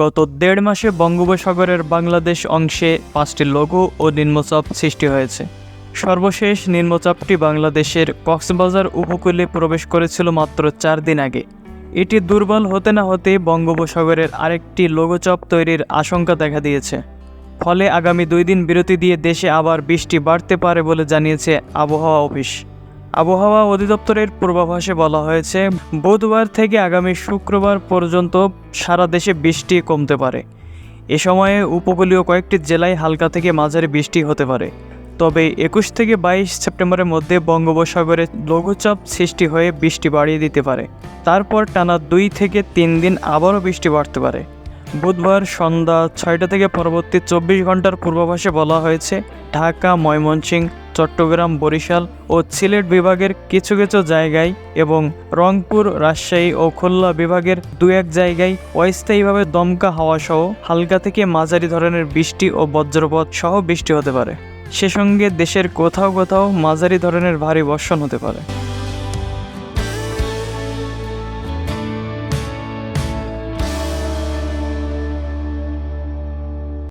গত দেড় মাসে বঙ্গোপসাগরের বাংলাদেশ অংশে পাঁচটি লঘু ও নিম্নচাপ সৃষ্টি হয়েছে। সর্বশেষ নিম্নচাপটি বাংলাদেশের কক্সবাজার উপকূলে প্রবেশ করেছিল মাত্র চার দিন আগে। এটি দুর্বল হতে না হতে বঙ্গোপসাগরের আরেকটি লঘুচাপ তৈরির আশঙ্কা দেখা দিয়েছে। ফলে আগামী দুই দিন বিরতি দিয়ে দেশে আবার বৃষ্টি বাড়তে পারে বলে জানিয়েছে আবহাওয়া অফিস। আবহাওয়া অধিদপ্তরের পূর্বাভাসে বলা হয়েছে, বুধবার থেকে আগামী শুক্রবার পর্যন্ত সারা দেশে বৃষ্টি কমতে পারে। এ সময়ে উপকূলীয় কয়েকটি জেলায় হালকা থেকে মাঝারি বৃষ্টি হতে পারে। তবে একুশ থেকে বাইশ সেপ্টেম্বরের মধ্যে বঙ্গোপসাগরে লঘুচাপ সৃষ্টি হয়ে বৃষ্টি বাড়িয়ে দিতে পারে। তারপর টানা দুই থেকে তিন দিন আবারও বৃষ্টি বাড়তে পারে। বুধবার সন্ধ্যা ছয়টা থেকে পরবর্তী চব্বিশ ঘণ্টার পূর্বাভাসে বলা হয়েছে, ঢাকা, ময়মনসিংহ চট্টগ্রাম, বরিশাল ও সিলেট বিভাগের কিছু কিছু জায়গায় এবং রংপুর, রাজশাহী ও খুলনা বিভাগের দু এক জায়গায় অস্থায়ীভাবে দমকা হাওয়া সহ হালকা থেকে মাঝারি ধরনের বৃষ্টি ও বজ্রপথ সহ বৃষ্টি হতে পারে। সে সঙ্গে দেশের কোথাও কোথাও মাঝারি ধরনের ভারী বর্ষণ হতে পারে।